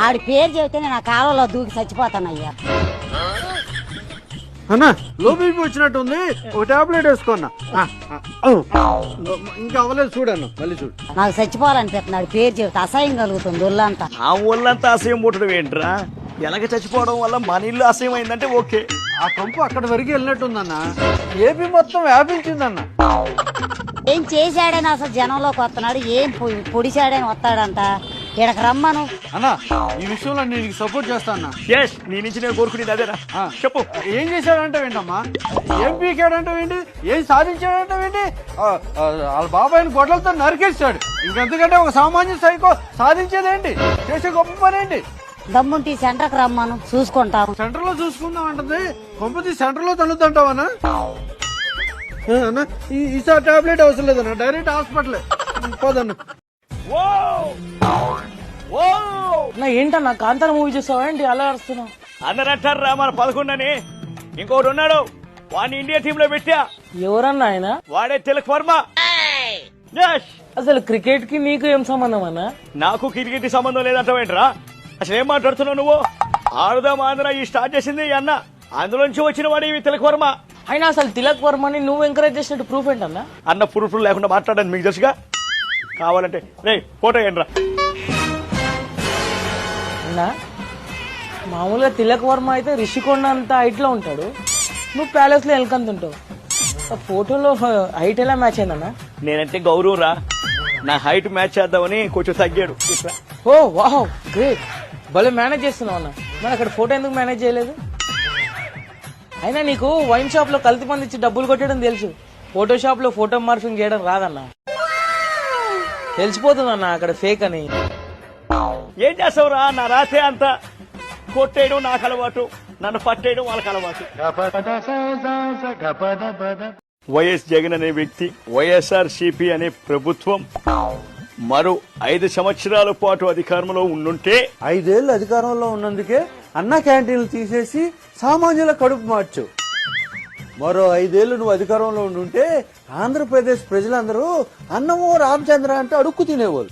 ఆడి పేరు చెబితే నేను ఆ కాలంలో దూకి చచ్చిపోతానయ్యా. అన్నా లో బీపీ వచ్చినట్టుంది ఒక టాబ్లెట్ వేసుకున్నా ఇంకా అవ్వలేదు చూడన్న మళ్ళీ చూడు. నాకు చచ్చిపోవాలనిపిస్తున్నాడు పేరు చెబితే అసహ్యం కలుగుతుంది ఒళ్ళంతా. ఆ ఊళ్ళంతా అసహ్యం పుట్టడం ఏంట్రా? ఎలాగ చచ్చిపోవడం వల్ల మన ఇల్లు అసహ్యం అయిందంటే ఓకే. ఆ కంపు అక్కడి వరకు వెళ్ళినట్టుందన్న. ఏపీ మొత్తం వ్యాపించిందన్న. ఏం చేశాడని అసలు జనంలోకి వస్తున్నాడు? ఏం పొ- పొడిచాడని వస్తాడంట? ఇక్కడికి రమ్మను. అన్న ఈ విషయంలో నేను నీకు సపోర్ట్ చేస్తా అన్న. ఎస్ నీ నుంచి నేను కోరుకునేది అదేరా. ఆ, చెప్పు. ఏం చేశాడంటే ఏంటమ్మా? ఏం పీకాడంటే ఏంటి? ఏం సాధించాడంటే ఏంటి? ఆ, ఆ, వాళ్ళ బాబాయిని గొడ్డలతో నరికేస్తాడు ఇంకెందుకంటే ఒక సామాన్య సైకో సాధించేదేంటి? చేసే గొప్ప పని ఏంటి? దమ్ముంటి సెంటర్కి రమ్మను. చూసుకుంటాం సెంటర్లో చూసుకుందాం అంటది. కొంపతి సెంటర్లో తల్లుద్దంటావనా అన్న ఈ- ఈసారి టాబ్లెట్ అవసరం లేదన్న. Direct hospital. పోదన్న. నా ఏంటన్నా కాంతార మూవీ చూసావా? ఏంటి అలా అరుస్తున్నావు? అందరూ అంటారా మన పదకొండని. ఇంకోటి ఉన్నాడు. వాడిని ఇండియా టీమ్లో పెట్టా. ఎవరన్నా ఆయన? వాడే తిలక్ వర్మ. అసలు క్రికెట్కి నీకు ఏం సంబంధం అన్నా? నాకు క్రికెట్ సంబంధం లేదంటావేంట్రా? అసలు ఏం మాట్లాడుతున్నావు నువ్వు? ఆడుదాం ఆంధ్ర ఈ స్టార్ట్ చేసింది అన్న. అందులోంచి వచ్చిన వాడు ఇవి తిలక్ వర్మ. అయినా అసలు తిలక్ వర్మని నువ్వు ఎంకరేజ్ చేసినట్టు ప్రూఫ్ ఏంటన్నా? అన్న పురుపులు లేకుండా మాట్లాడండి మీకు తెలుసుగా? కావాలంటే రే ఫోటో ఏంట్రా అన్నా మామూలుగా తిలక్ వర్మ అయితే రిషికొండ అంత హైట్లో ఉంటాడు. నువ్వు ప్యాలెస్లో ఎల్కంత ఉంటావు. ఆ ఫోటోలో హైట్ ఎలా మ్యాచ్ అయిందన్నా? నేనంటే గౌరవం రా నా హైట్ మ్యాచ్ చేద్దామని కొంచెం తగ్గాడు. ఇట్లా ఓ వావ్ గ్రేట్ భలే మేనేజ్ చేస్తున్నావు అన్న. మరి అక్కడ ఫోటో ఎందుకు మేనేజ్ చేయలేదు? అయినా నీకు వైన్ షాప్లో కల్తీ మంది ఇచ్చి డబ్బులు కొట్టడం తెలుసు. ఫోటో షాప్లో ఫోటో మార్ఫింగ్ చేయడం రాదన్న. తెలిసిపోతుందన్న అక్కడ ఫేక్ అని. ఏం చేస్తావురా? నా రాతే అంత కొట్టేయడం నాకు అలవాటు నన్ను పట్టేయడం వాళ్ళకి అలవాటు. వైఎస్ జగన్ అనే వ్యక్తి వైఎస్ఆర్ సిపి అనే ప్రభుత్వం మరో ఐదు సంవత్సరాల పాటు అధికారంలో ఉండుంటే ఐదేళ్ళు అధికారంలో ఉన్నందుకే అన్న క్యాంటీన్లు తీసేసి సామాన్యుల కడుపు మార్చు. మరో ఐదేళ్ళు నువ్వు అధికారంలో ఉండుంటే ఆంధ్రప్రదేశ్ ప్రజలందరూ అన్నమో రామచంద్ర అంటే అడుక్కు తినేవాళ్ళు.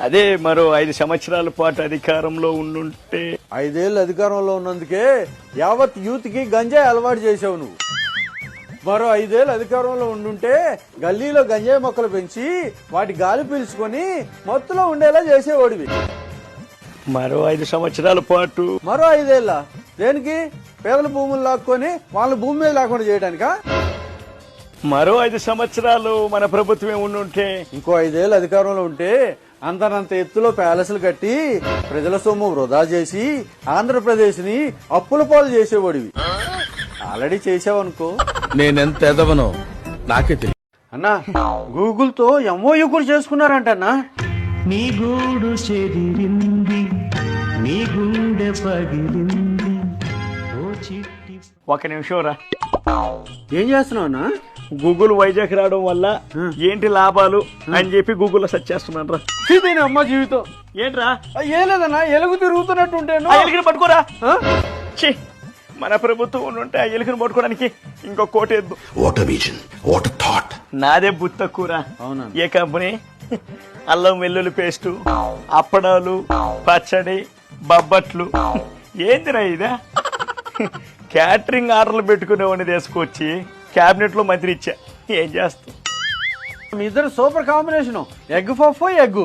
అదే మరో ఐదు సంవత్సరాల పాటు అధికారంలో ఉండుంటే. ఐదేళ్ళు అధికారంలో ఉన్నందుకే యావత్ యూత్కి గంజాయి అలవాటు చేసావు నువ్వు. మరో ఐదేళ్ళు అధికారంలో ఉండుంటే గల్లీలో గంజాయి మొక్కలు పెంచి వాటి గాలి పీల్చుకొని మత్తులో ఉండేలా చేసేవాడివి. మరో ఐదు సంవత్సరాల పాటు. మరో ఐదేళ్ళ? దేనికి? పేదల భూములు లాక్కొని వాళ్ళ భూమి మీద లేకుండా చేయడానికా? మరో ఐదు సంవత్సరాలు మన ప్రభుత్వమే ఉండుంటే. ఇంకో ఐదేళ్ళు అధికారంలో ఉంటే అంతనంత ఎత్తులో ప్యాలెస్లు కట్టి ప్రజల సొమ్ము వృధా చేసి ఆంధ్రప్రదేశ్ని అప్పుల పాలు చేసేవాడివి. ఆల్రెడీ చేసావనుకో నేనెంత ఎదవనో నాకే తెలియదు అన్నా గూగుల్తో ఎంఓయూ కూడా చేసుకున్నారంటన్నా. నీ గూడు చెదిరింది నీ గుండె పగిలింది. ఒక నిమిషం రా. ఏం చేస్తున్నావు అన్నా? గూగుల్ వైజాగ్ రావడం వల్ల ఏంటి లాభాలు అని చెప్పి గూగుల్లో సెర్చ్ చేస్తున్నాను రా. అమ్మ జీవితం. ఏంట్రా? ఏం లేదన్నా ఎలుగు తిరుగుతున్నట్టుంటేను ఆ ఎలుకని పట్టుకోరా. మన ప్రభుత్వం ఉంటే ఆ ఎలుకని పట్టుకోవడానికి ఇంకో కోటి ఎద్దు వాట్ విజన్ వాట్ థాట్ నాదే తక్కువరా. అవునా? ఏ కంపెనీ? అల్లం వెల్లుల్లి పేస్టు అప్పడాలు పచ్చడి బబ్బట్లు. ఏందిరా ఇదా? క్యాటరింగ్ ఆర్డర్లు పెట్టుకునేవాడిని తీసుకొచ్చి క్యాబినెట్లో మంత్రి ఇచ్చా. ఏం చేస్తా మీ ఇద్దరు super combination egg puff egg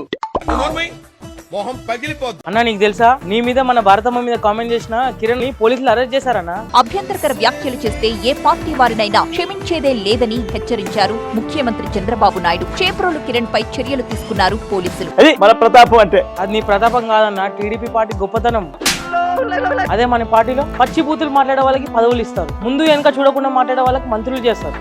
మొహం పగిలిపోద్దు అన్న నీకు తెలుసా? నీ మీద మన భారతమ్మ మీద కామెంట్ చేసిన కిరణ్ని పోలీసులు అరెస్ట్ చేశారన్నా. అభ్యంతరకర వ్యాఖ్యలు చేస్తే ఏ పార్టీ వారినైనా క్షమించేదే లేదని హెచ్చరించారు ముఖ్యమంత్రి చంద్రబాబు నాయుడు. చేప్రోలు కిరణ్ పై చర్యలు తీసుకున్నారు పోలీసులు. అది మన ప్రతాపం అంటే. అది నీ ప్రతాపం కాదన్న టీడీపీ పార్టీ గొప్పతనం. అదే మన పార్టీలో పచ్చి బూతులు మాట్లాడే వాళ్ళకి పదవులు ఇస్తారు. ముందు వెనక చూడకుండా మాట్లాడే వాళ్ళకి మంత్రులు చేస్తారు.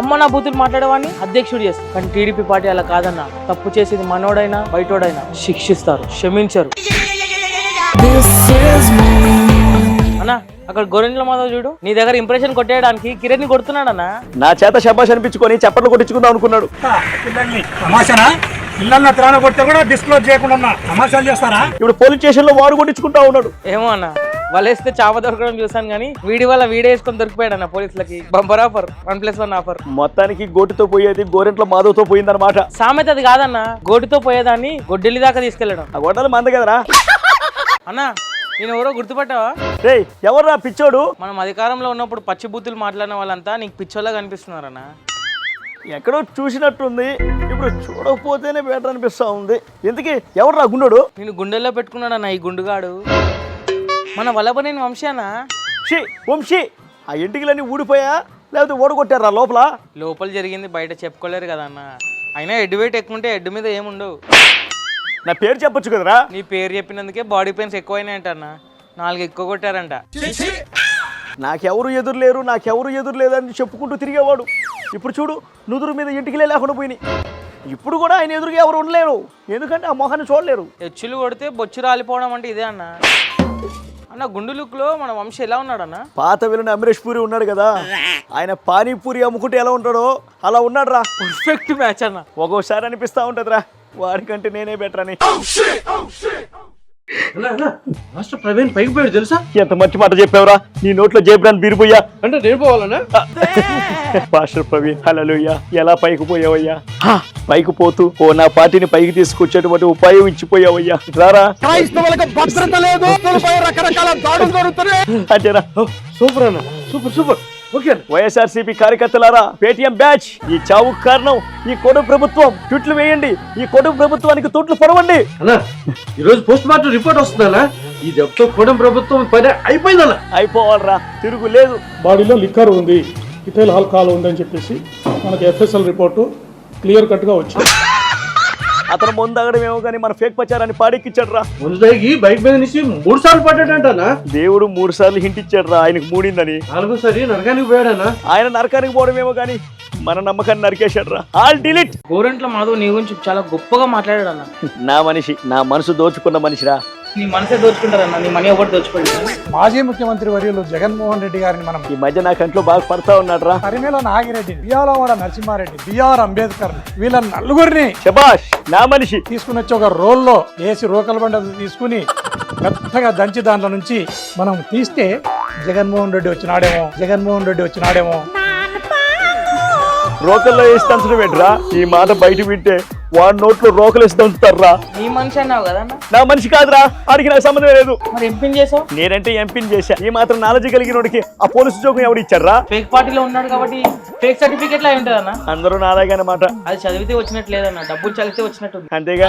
అమ్మ నా బూతులు మాట్లాడేవాడిని అధ్యక్షుడు చేస్తారు. కానీ టీడీపీ పార్టీ అలా కాదన్న. తప్పు చేసేది మనోడైనా బయటోడైనా శిక్షిస్తారు క్షమించరు. అన్న అక్కడ గొర్రెంట్ల మాధవ్ చూడు. నీ దగ్గర ఇంప్రెషన్ కొట్టేయడానికి కిరణ్ని కొడుతున్నాడన్నా. నా చేత శబాష్ అనిపించుకొని చప్పట్లు కొట్టించుకుందాం అనుకున్నాడు. పిల్లల్ని త్రాణ కొడితే కూడా డిస్క్లోజ్ చేయకుండా. తమాషాలు చేస్తారా? ఇప్పుడు పోలీస్ స్టేషన్లో వాడు కొట్టించుకుంటా ఉన్నాడు. ఏమో అన్న వాళ్ళేస్తే చాప దొరకడం చూసాను కానీ వీడి వల్ల వీడే వేసుకొని దొరికిపోయాడు అన్న పోలీసులకి. Bumper offer one plus one offer. మొత్తానికి గోటితో పోయేది గోరెంట్ల మాధవ్తో పోయిందన్నమాట. సామెత అది కాదన్న గోటితో పోయేదాన్ని గొడ్డెలి దాకా తీసుకెళ్ళడం ఆ గొడ్డలు మంద కదరా? అన్నా నేను ఎవరో గుర్తుపట్టావా? రే ఎవర్రా పిచ్చోడు? మనం అధికారంలో ఉన్నప్పుడు పచ్చి బూతులు మాట్లాడిన వాళ్ళంతా నీకు పిచ్చోళ్ళ కనిపిస్తున్నారన్నా. ఎక్కడో చూసినట్టుంది. ఇప్పుడు చూడకపోతేనే బెటర్ అనిపిస్తా ఉంది. ఎందుకే ఎవర్రా గుండోడు? నేను గుండెల్లో పెట్టుకున్నాడన్నా ఈ గుండుగాడు. మన వల్లభనేని వంశానా? షీ వంశీ! ఆ ఇంటికిలన్నీ ఊడిపోయా? లేకపోతే ఓడగొట్టారా లోపల? లోపల జరిగింది బయట చెప్పుకోలేరు కదా అన్న అయినా హెడ్ వెయిట్ ఎక్కువ ఉంటే హెడ్ మీద ఏముండవు నా పేరు చెప్పొచ్చు కదరా? నీ పేరు చెప్పినందుకే బాడీ పెయిన్స్ ఎక్కువైనాయంట అన్న నాలుగు ఎక్కువ కొట్టారంట. నాకెవరు ఎదురు లేరు నాకెవరు ఎదురు లేదని చెప్పుకుంటూ తిరిగేవాడు. ఇప్పుడు చూడు నుదురు మీద ఇంటికిలే లేకుండా పోయినాయి. ఇప్పుడు కూడా ఆయన ఎదురుగా ఎవరు ఉండలేరు. ఎందుకంటే ఆ మొహాన్ని చూడలేరు. హెచ్చులు కొడితే బొచ్చు రాలిపోవడం అంటే ఇదే అన్న. అన్న గుండు లుక్లో మన వంశ ఎలా ఉన్నాడన్న? పాత విలుని అమరేష్ పూరి ఉన్నాడు కదా. ఆయన పానీపూరి అమ్ముకుంటే ఎలా ఉంటాడో అలా ఉన్నాడు రా పర్ఫెక్ట్ మ్యాచ్ అన్న. ఒక్కోసారి అనిపిస్తా ఉంటదిరా. వాడికంటే నేనే బెటర్ అని. మాస్టర్ ప్రవీణ్ పైకి పోయాడు తెలుసా? ఎంత మంచి మాట చెప్పావురా? నీ నోట్లో జేబ్రాన్ బీరిపోయా అంటే నేను పోవాలనా? పాస్టర్ ప్రవీణ్ హల్లెలూయా. ఎలా పైకి పోయావయ్యా? హా, పైకి పోతూ ఓ నా పార్టీని పైకి తీసుకొచ్చేటువంటి ఉపాయం ఇచ్చిపోయావయ్యా. రారా? క్రైస్తవులకు భద్రత లేదు. రకరకాల దాడులు జరుగుతున్నాయి. అంటేరా సూపర్ అన్న. Super super. వైఎస్ఆర్సీపీ కార్యకర్తలారా పేటిఎం బ్యాచ్ ఈ చావుకు కారణం ఈ కొడు ప్రభుత్వం. చుట్లు వేయండి ఈ కొడు ప్రభుత్వానికి తుట్లు పొడవండి. అన్న ఈరోజు పోస్ట్ మార్టం రిపోర్ట్ వస్తుందన్నా. ఈ దెబ్బతో కూడా ప్రభుత్వం పని అయిపోయిందన్న. అయిపోవాలరా తిరుగు లేదు. బాడీలో లిక్కర్ ఉంది ఇథైల్ ఆల్కహాల్ ఉందని చెప్పేసి మనకి ఎఫ్ఎస్ఎల్ రిపోర్టు క్లియర్ కట్గా వచ్చింది. అతను ముందగడమేమో కానీ మన ఫేక్ ప్రచారాన్ని పాడెక్కిచ్చాడు రా ముందు దాగి బైక్ మీద నుంచి మూడు సార్లు పడ్డాడంటనా? దేవుడు మూడు సార్లు హింట్ ఇచ్చాడు రా ఆయనకు మూడిందని. నాలుగోసారి నరకానికి పోయాడనా? ఆయన నరకానికి పోవడమేమో కానీ మన నమ్మకాన్ని నరికేశాడు రా ఆల్ డిలీట్ గోరంట్ల మాధవ్ నీ గురించి చాలా గొప్పగా మాట్లాడాడు అన్న నా మనిషి నా మనసు దోచుకున్న మనిషిరా. నీ మనసే దోచుకుంటారన్న నీ మనీ ఒకటి దోచుకోండి. మాజీ ముఖ్యమంత్రి వర్యులు జగన్మోహన్ రెడ్డి గారిని మనం ఈ మధ్య నా కంట్లో బాగా పడతా ఉన్నాడు రా పరిమేల నాగిరెడ్డి బియ్యాలవాడ నరసింహారెడ్డి బిఆర్ అంబేద్కర్ వీళ్ళ నలుగురిని శబాష్ నా మనిషి. తీసుకుని వచ్చి ఒక రోల్లో వేసి రోకల బండ తీసుకుని మెత్తగా దంచి దాంట్లో నుంచి మనం తీస్తే జగన్మోహన్ రెడ్డి వచ్చినాడేమో జగన్మోహన్ రెడ్డి వచ్చినాడేమో. రోకల్లో వేసి తంచడం ఏంట్రా? ఈ మాట బయట వింటే వాడి నోట్లో రోకలు వేసి తంచుతారా నీ మనిషి అన్నావు కదన్న నా మనిషి కాదురా ఆడికి నాకు సంబంధం లేదు. మరి ఎంపిన్ చేసావు? నేనంటే ఎంపిన్ చేశా. ఈ మాత్రం నాలెడ్జ్ కలిగినోడికి ఆ పోలీసు జోకం ఎవడు ఇచ్చారా ఫేక్ పార్టీలో ఉన్నాడు కాబట్టి ఫేక్ సర్టిఫికేట్ లా ఉంటుంది అన్న. అందరూ నాలాగనమాట అది చదివితే వచ్చినట్టు లేదన్న డబ్బులు చదివితే వచ్చినట్టుంది అంతేగా?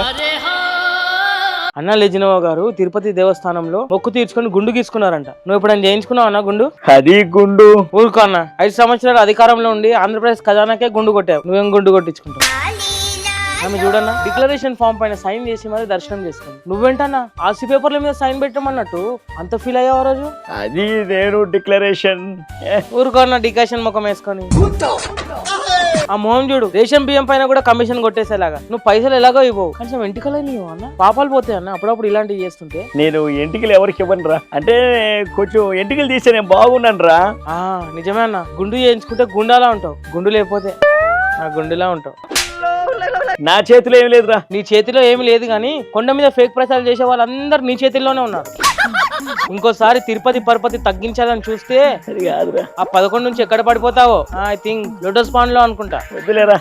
అన్న లెజినోవా గారు తిరుపతి దేవస్థానంలో మొక్కు తీర్చుకొని గుండు గీసుకున్నారంట. నువ్వు ఎప్పుడైనా చేయించుకున్నావు అన్న గుండు? అది గుండు. ఊరుకో అన్న. ఐదు సంవత్సరాలు అధికారంలో ఉండి ఆంధ్రప్రదేశ్ ఖజానాకే గుండు కొట్టావు. నువ్వేం గుండు కొట్టించుకుంటావు? ఆమె చూడన్న? డిక్లరేషన్ ఫామ్ పైన సైన్ చేసి మరి దర్శనం చేసుకుంది. నువ్వేంటన్నా? ఆర్సీ పేపర్ల మీద సైన్ పెట్టమన్నట్టు అంత ఫీల్ అయ్యావు రోజు? అది నేను డిక్లరేషన్ ఊరుకో అన్న డికాషన్ ముఖం వేసుకొని? ఆ మోహన్ చూడు రేషన్ బియ్యం పైన కూడా కమిషన్ కొట్టేసేలాగా. నువ్వు పైసలు ఎలాగో ఇవ్వవు. కొంచెం వెంటికలే నీవు అన్న? పాపాలు పోతాయి అన్న? అప్పుడప్పుడు ఇలాంటివి చేస్తుంటే? నేను ఎంటికలు ఎవరికి ఇవ్వను రా అంటే కొంచెం ఎంటికలు తీస్తే నేను బాగున్నాను రా ఆ నిజమే అన్న. గుండు చేయించుకుంటే గుండాలా ఉంటావు. గుండు లేకపోతే ఆ గుండులా ఉంటావు. నా చేతిలో ఏం లేదురా. నీ చేతిలో ఏమీ లేదు కానీ కొండ మీద ఫేక్ ప్రచారం చేసే వాళ్ళందరూ నీ చేతిలోనే ఉన్నారు. ఇంకోసారి తిరుపతి పరపతి తగ్గించాలని చూస్తే కాదురా. ఆ పదకొండు నుంచి ఎక్కడ పడిపోతావో? ఐ థింక్ లోటస్ పాండ్లో అనుకుంటా. వద్దులేరా.